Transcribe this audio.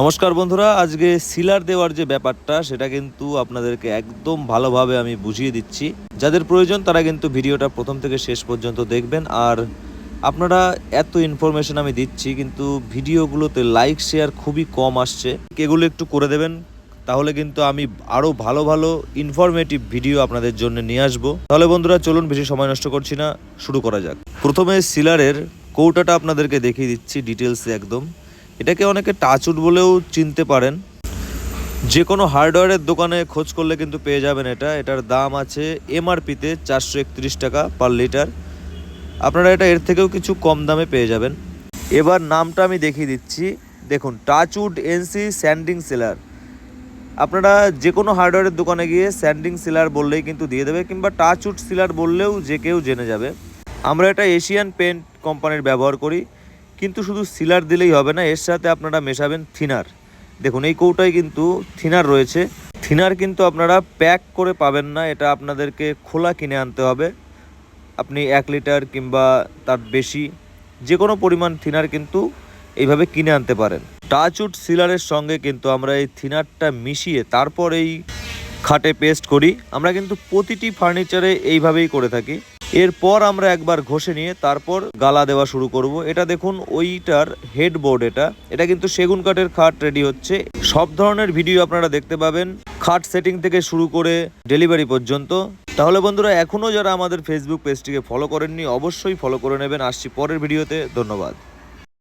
নমস্কার বন্ধুরা, আজকে সিলার দেওয়ার যে ব্যাপারটা, সেটা কিন্তু আপনাদেরকে একদম ভালোভাবে আমি বুঝিয়ে দিচ্ছি। যাদের প্রয়োজন, তারা কিন্তু ভিডিওটা প্রথম থেকে শেষ পর্যন্ত দেখবেন। আর আপনারা এত ইনফরমেশন আমি দিচ্ছি, কিন্তু ভিডিওগুলোতে লাইক শেয়ার খুবই কম আসছে। এগুলো একটু করে দেবেন, তাহলে কিন্তু আমি আরও ভালো ভালো ইনফরমেটিভ ভিডিও আপনাদের জন্য নিয়ে আসব। তাহলে বন্ধুরা, চলুন বেশি সময় নষ্ট করছি না, শুরু করা যাক। প্রথমে সিলারের কৌটাটা আপনাদেরকে দেখিয়ে দিচ্ছি ডিটেলসে একদম। এটাকে অনেকে টাচউড বলেও চিনতে পারেন। যে কোনো হার্ডওয়্যারের দোকানে খোঁজ করলে কিন্তু পেয়ে যাবেন এটা। এটার দাম আছে এমআরপিতে চারশো একত্রিশ টাকা পার লিটার আপনারা এটা এর থেকেও কিছু কম দামে পেয়ে যাবেন। এবার নামটা আমি দেখিয়ে দিচ্ছি। দেখুন টাচউড এনসি স্যান্ডিং সেলার আপনারা যে কোনো হার্ডওয়্যারের দোকানে গিয়ে স্যান্ডিং সিলার বললেই কিন্তু দিয়ে দেবে, কিংবা টাচউড সিলার বললেও যে কেউ জেনে যাবে। আমরা এটা এশিয়ান পেন্ট কোম্পানির ব্যবহার করি। কিন্তু শুধু সিলার দিলেই হবে না, এর সাথে আপনারা মেশাবেন থিনার। দেখুন, এই কৌটায় কিন্তু থিনার রয়েছে। থিনার কিন্তু আপনারা প্যাক করে পাবেন না, এটা আপনাদেরকে খোলা কিনে আনতে হবে। আপনি এক লিটার কিংবা তার বেশি যে কোনো পরিমাণ থিনার কিন্তু এইভাবে কিনে আনতে পারেন। টাচউড সিলারের সঙ্গে কিন্তু আমরা এই থিনারটা মিশিয়ে তারপর এই খাটে পেস্ট করি। আমরা কিন্তু প্রতিটি ফার্নিচারে এইভাবেই করে থাকি। এরপর আমরা একবার ঘষে নিয়ে তারপর গালা দেওয়া শুরু করব। এটা দেখুন, ওইটার হেডবোর্ড এটা। এটা কিন্তু সেগুন কাঠের খাট রেডি হচ্ছে। সব ধরনের ভিডিও আপনারা দেখতে পাবেন। খাট সেটিং থেকে শুরু করে ডেলিভারি পর্যন্ত। তাহলে বন্ধুরা, এখনও যারা আমাদের ফেসবুক পেজটিকে ফলো করেননি, অবশ্যই ফলো করে নেবেন। আসছি পরের ভিডিওতে ধন্যবাদ।